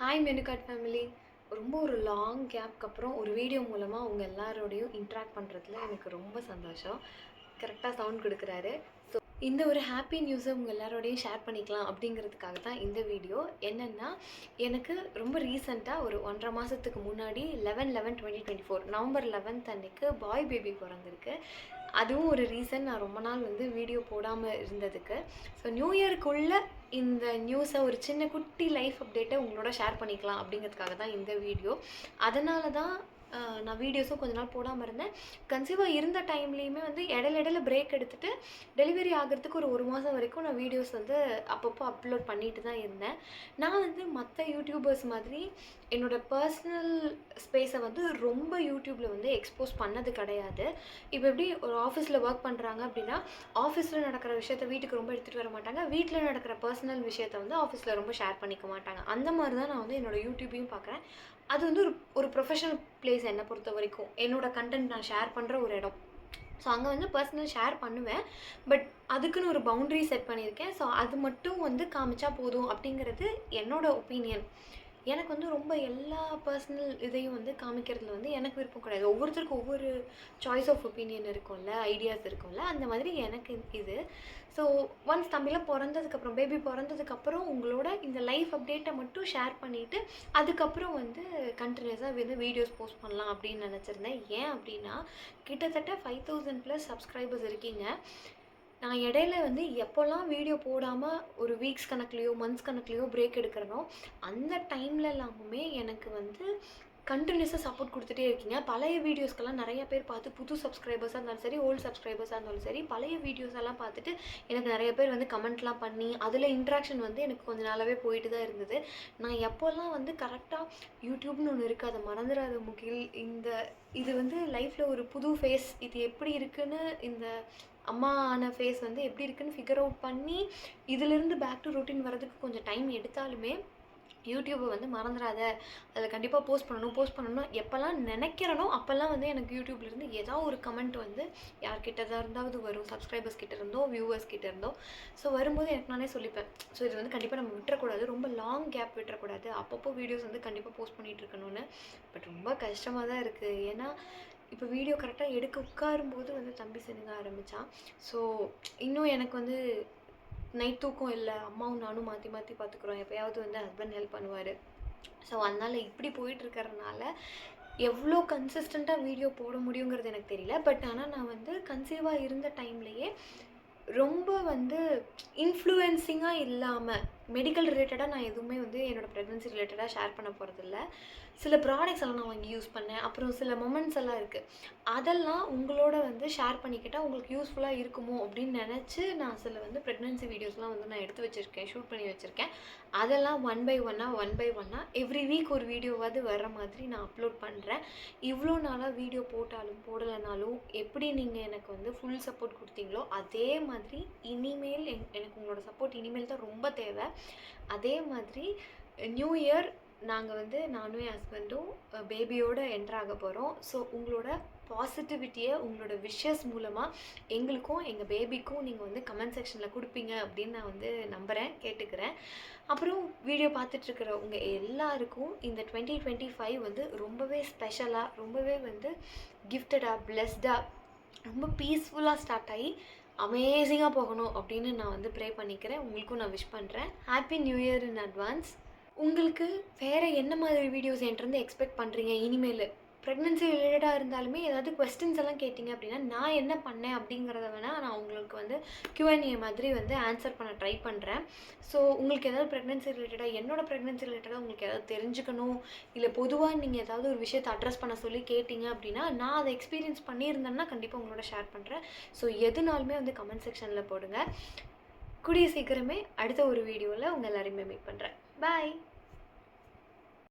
Hi மெனுகாட் family ரொம்ப ஒரு long கேப்க்கு அப்புறம் ஒரு வீடியோ மூலமாக அவங்க எல்லாரோடையும் இன்ட்ராக்ட் பண்ணுறதுல எனக்கு ரொம்ப சந்தோஷம். கரெக்டாக சவுண்ட் கொடுக்குறாரு. ஸோ இந்த ஒரு ஹாப்பி நியூஸை உங்கள் எல்லாரோடையும் ஷேர் பண்ணிக்கலாம் அப்படிங்கிறதுக்காக தான் இந்த வீடியோ என்னென்னா எனக்கு ரொம்ப ரீசெண்டாக ஒரு ஒன்றரை மாதத்துக்கு முன்னாடி eleven eleven twenty twenty four November eleventh அன்னைக்கு பாய் பேபி பிறந்திருக்கு. அதுவும் ஒரு ரீசன் நான் ரொம்ப நாள் வந்து வீடியோ போடாமல் இருந்ததுக்கு. ஸோ நியூ இயருக்குள்ளே இந்த நியூஸை ஒரு சின்ன குட்டி லைஃப் அப்டேட்டை உங்களோட ஷேர் பண்ணிக்கலாம் அப்படிங்கிறதுக்காக தான் இந்த வீடியோ அதனால தான் நான் வீடியோஸும் கொஞ்ச நாள் போடாமல் இருந்தேன். கன்சீவாக இருந்த டைம்லேயுமே வந்து இடையில இடையில பிரேக் எடுத்துகிட்டு டெலிவரி ஆகிறதுக்கு ஒரு ஒரு மாதம் வரைக்கும் நான் வீடியோஸ் வந்து அப்பப்போ அப்லோட் பண்ணிட்டு தான் இருந்தேன். நான் வந்து மற்ற யூடியூபர்ஸ் மாதிரி என்னோட பர்சனல் ஸ்பேஸை வந்து ரொம்ப யூடியூப்பில் வந்து எக்ஸ்போஸ் பண்ணது கிடையாது. இப்போ எப்படி ஒரு ஆஃபீஸில் ஒர்க் பண்ணுறாங்க அப்படின்னா ஆஃபீஸில் நடக்கிற விஷயத்த வீட்டுக்கு ரொம்ப எடுத்துகிட்டு வர மாட்டாங்க. வீட்டில் நடக்கிற பர்சனல் விஷயத்த வந்து ஆஃபீஸில் ரொம்ப ஷேர் பண்ணிக்க மாட்டாங்க. அந்த மாதிரி தான் நான் வந்து என்னோட யூடியூப்பையும் பார்க்குறேன் அது வந்து ஒரு ஒரு ப்ரொஃபஷனல் பிளேஸ் என்ன பொறுத்த வரைக்கும். என்னோடய கண்டென்ட் நான் ஷேர் பண்ணுற ஒரு இடம். ஸோ அங்கே வந்து பர்சனல் ஷேர் பண்ணுவேன். பட் அதுக்குன்னு ஒரு பவுண்ட்ரி செட் பண்ணியிருக்கேன். ஸோ அது மட்டும் வந்து காமிச்சா போதும் அப்படிங்கிறது என்னோடய ஒப்பீனியன் எனக்கு வந்து ரொம்ப எல்லா பர்சனல் இதையும் வந்து காமிக்கிறதுல வந்து எனக்கு விருப்பம் கிடையாது. ஒவ்வொருத்தருக்கும் ஒவ்வொரு சாய்ஸ் ஆஃப் ஒப்பீனியன் இருக்கும்ல ஐடியாஸ் இருக்கும்ல அந்த மாதிரி எனக்கு இது. ஸோ ஒன்ஸ் தம்பிலாம் பிறந்ததுக்கப்புறம் பேபி பிறந்ததுக்கப்புறம் உங்களோட இந்த லைஃப் அப்டேட்டை மட்டும் ஷேர் பண்ணிவிட்டு அதுக்கப்புறம் வந்து கண்டினியூஸாக வந்து வீடியோஸ் போஸ்ட் பண்ணலாம் அப்படின்னு நினச்சிருந்தேன். ஏன் அப்படின்னா கிட்டத்தட்ட ஃபைவ் தௌசண்ட் ப்ளஸ் சப்ஸ்கிரைபர்ஸ் இருக்கீங்க. நான் இடையில வந்து எப்போல்லாம் வீடியோ போடாமல் ஒரு வீக்ஸ் கணக்குலேயோ மந்த்ஸ் கணக்குலேயோ பிரேக் எடுக்கிறனோ அந்த டைம்ல எல்லாமுமே எனக்கு வந்து கண்டினியூஸாக சப்போர்ட் கொடுத்துட்டே இருக்கீங்க. பழைய வீடியோஸ்க்கெல்லாம் நிறைய பேர் பார்த்து புது சப்ஸ்கிரைபர்ஸாக இருந்தாலும் சரி ஓல்டு சப்ஸ்கிரைபர்ஸாக இருந்தாலும் சரி பழைய வீடியோஸ் எல்லாம் பார்த்துட்டு எனக்கு நிறைய பேர் வந்து கமெண்ட்லாம் பண்ணி அதில் இன்ட்ராக்ஷன் வந்து எனக்கு கொஞ்ச நாளாகவே போயிட்டு தான் இருந்தது. நான் எப்போல்லாம் வந்து கரெக்டாக யூடியூப்னு ஒன்று இருக்குது அதை மறந்துடாத முகில் இந்த இது வந்து லைஃப்பில் ஒரு புது ஃபேஸ் இது எப்படி இருக்குன்னு இந்த அம்மா ஆன ஃபேஸ் வந்து எப்படி இருக்குன்னு ஃபிகர் அவுட் பண்ணி இதிலிருந்து பேக் டு ரொட்டீன் வரதுக்கு கொஞ்சம் டைம் எடுத்தாலுமே யூடியூப்பை வந்து மறந்துடாத அதில் கண்டிப்பாக போஸ்ட் பண்ணணும் போஸ்ட் பண்ணணும் எப்போல்லாம் நினைக்கிறனோ அப்போல்லாம் வந்து எனக்கு யூடியூப்லேருந்து ஏதோ ஒரு கமெண்ட் வந்து யார்கிட்ட இருந்தாவது வரும். சப்ஸ்கிரைபர்ஸ் கிட்ட இருந்தோ வியூவர்ஸ் கிட்ட இருந்தோ. ஸோ வரும்போது எனக்கு நானே சொல்லிப்பேன். ஸோ இது வந்து கண்டிப்பாக நம்ம விட்டுறக்கூடாது. ரொம்ப லாங் கேப் விட்டுறக்கூடாது. அப்பப்போ வீடியோஸ் வந்து கண்டிப்பாக போஸ்ட் பண்ணிகிட்டு இருக்கணும்னு. பட் ரொம்ப கஷ்டமாக தான் இருக்குது ஏன்னா இப்போ வீடியோ கரெக்டாக எடுக்க உட்காரும்போது வந்து தம்பி சினுங்க ஆரம்பித்தான் ஸோ இன்னும் எனக்கு வந்து நைட் தூக்கம் இல்லை அம்மாவும் நானும் மாற்றி மாற்றி பார்த்துக்குறோம் எப்போயாவது வந்து ஹஸ்பண்ட் ஹெல்ப் பண்ணுவார். ஸோ அதனால் இப்படி போயிட்டுருக்கறனால எவ்வளோ கன்சிஸ்டண்ட்டாக வீடியோ போட முடியுங்கிறது எனக்கு தெரியல. பட் ஆனால் நான் வந்து கன்சீவாக இருந்த டைம்லையே ரொம்ப வந்து இன்ஃப்ளூயன்சிங்காக இல்லாமல் மெடிக்கல் ரிலேட்டடாக நான் எதுவுமே வந்து என்னோடய ப்ரெக்னன்சி ரிலேட்டடாக ஷேர் பண்ண போகிறதில்ல சில ப்ராடக்ட்ஸ் எல்லாம் நான் வாங்கி யூஸ் பண்ணேன். அப்புறம் சில மொமெண்ட்ஸ் எல்லாம் இருக்குது அதெல்லாம் உங்களோட வந்து ஷேர் பண்ணிக்கிட்டால் உங்களுக்கு யூஸ்ஃபுல்லாக இருக்குமோ அப்படின்னு நினச்சி நான் சில வந்து ப்ரெக்னன்சி வீடியோஸ்லாம் வந்து நான் எடுத்து வச்சுருக்கேன். ஷூட் பண்ணி வச்சுருக்கேன். அதெல்லாம் ஒன் பை ஒன்னாக ஒன் பை ஒன்னாக எவ்ரி வீக் ஒரு வீடியோவாவது வர்ற மாதிரி நான் அப்லோட் பண்ணுறேன் இவ்வளோ நாளாக வீடியோ போட்டாலும் போடலைனாலும் எப்படி நீங்கள் எனக்கு வந்து ஃபுல் சப்போர்ட் கொடுத்தீங்களோ அதே மாதிரி இனிமேல் என்- எனக்கு உங்களோட சப்போர்ட் இனிமேல் தான் ரொம்ப தேவை. அதே மாதிரி நியூ இயர் நாங்கள் வந்து நானும் என் ஹஸ்பண்டும் பேபியோடு என்டர் போகிறோம் ஸோ உங்களோட பாசிட்டிவிட்டியை உங்களோட விஷஸ் மூலமாக எங்களுக்கும் எங்கள் பேபிக்கும் நீங்கள் வந்து கமெண்ட் செக்ஷனில் கொடுப்பீங்க அப்படின்னு நான் வந்து நம்புகிறேன் கேட்டுக்கிறேன். அப்புறம் வீடியோ பார்த்துட்ருக்கிற உங்கள் எல்லாருக்கும் இந்த டுவெண்ட்டி டுவெண்ட்டி ஃபைவ் வந்து ரொம்பவே ஸ்பெஷலாக ரொம்பவே வந்து கிஃப்டடாக பிளெஸ்டாக ரொம்ப பீஸ்ஃபுல்லாக ஸ்டார்ட் ஆகி அமேசிங்காக போகணும் அப்படின்னு நான் வந்து ப்ரே பண்ணிக்கிறேன். உங்களுக்கும் நான் விஷ் பண்ணுறேன் happy new year in advance உங்களுக்கு வேறு என்ன மாதிரி வீடியோஸ் என்கிட்ட எக்ஸ்பெக்ட் பண்ணுறீங்க இனிமேல். ப்ரெக்னென்சி ரிலேட்டடாக இருந்தாலுமே ஏதாவது கொஸ்டின்ஸ் எல்லாம் கேட்டிங்க அப்படின்னா நான் என்ன பண்ணேன் அப்படிங்கிறத வேணால் நான் உங்களுக்கு வந்து கியூஎன்ஏ மாதிரி வந்து ஆன்சர் பண்ண ட்ரை பண்ணுறேன் ஸோ உங்களுக்கு ஏதாவது ப்ரெக்னென்சி ரிலேட்டடாக என்னோட ப்ரெக்னென்சி ரிலேட்டடாக உங்களுக்கு ஏதாவது தெரிஞ்சுக்கணும் இல்லை பொதுவாக நீங்கள் ஏதாவது ஒரு விஷயத்தை அட்ரஸ் பண்ண சொல்லி கேட்டிங்க அப்படின்னா நான் அதை எக்ஸ்பீரியன்ஸ் பண்ணியிருந்தேன்னா கண்டிப்பாக உங்களோட ஷேர் பண்ணுறேன் ஸோ எதுனாலுமே வந்து கமெண்ட் செக்ஷனில் போடுங்க. கூடிய சீக்கிரமே அடுத்த ஒரு வீடியோவில் உங்கள் எல்லாரையுமே மீட் பண்ணுறேன் பாய்